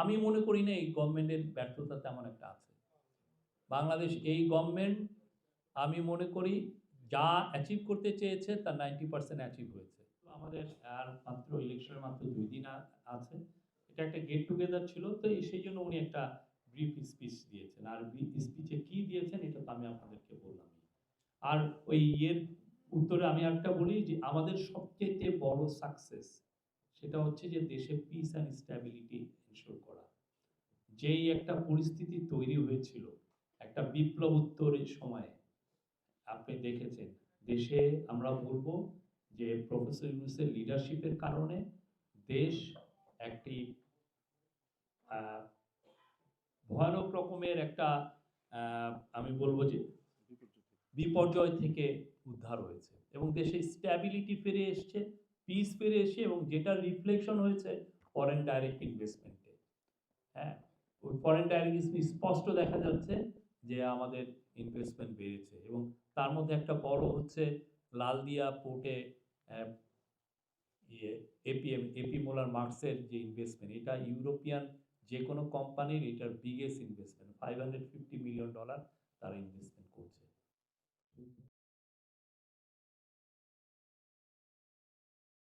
আমি মনে করি না এই গভর্নমেন্টের ব্যর্থতা তেমন একটা আছে। বাংলাদেশ এই গভর্নমেন্ট, আমি মনে করি, যা অ্যাচিভ করতে চেয়েছে, তার নাইনটি পার্সেন্ট অ্যাচিভ হয়েছে। আমাদের আর মাত্র ইলেকশনের মাত্র দুই দিন আছে। এটা একটা গেট টুগেদার ছিল, তো সেই জন্য উনি একটা ব্রিফ স্পিচ দিয়েছেন। আর ব্রিফ স্পিচে কি দিয়েছেন, এটা তো আমি আপনাদেরকে বললাম। আর ওই ইয়ের উত্তরে আমি একটা বলি যে, আমাদের সবচেয়ে বড় সাকসেস সেটা হচ্ছে যে, দেশে পিস অ্যান্ড স্ট্যাবিলিটি যেই একটা পরিস্থিতি তৈরি হয়েছিল, একটা বিপ্লব উত্তরের সময়ে, আপনি দেখেছেন। দেশে আমরা বলব যে প্রফেসর ইউনুসের লিডারশিপের কারণে দেশ একটি ভয়ানক রকমের একটা আমি বলব যে বিপর্যয় থেকে উদ্ধার হয়েছে এবং দেশে স্ট্যাবিলিটি ফিরে এসছে পিস ফিরে এসে এবং যেটা রিফ্লেকশন হয়েছে ফরেন ডাইরেক্ট ইনভেস্টমেন্টে হ্যাঁ? ফরেন ডাইরেক্ট স্পষ্ট দেখা যাচ্ছে যে আমাদের ইনভেস্টমেন্ট বেড়েছে এবং তার মধ্যে একটা বড় হচ্ছে লালদিয়া পোর্টে ইয়ে এপিএম এপি মোলার মার্কসের যে ইনভেস্টমেন্ট এটা ইউরোপিয়ান যে কোনো কোম্পানির এটার biggest investment five hundred fifty million dollar তারা ইনভেস্টমেন্ট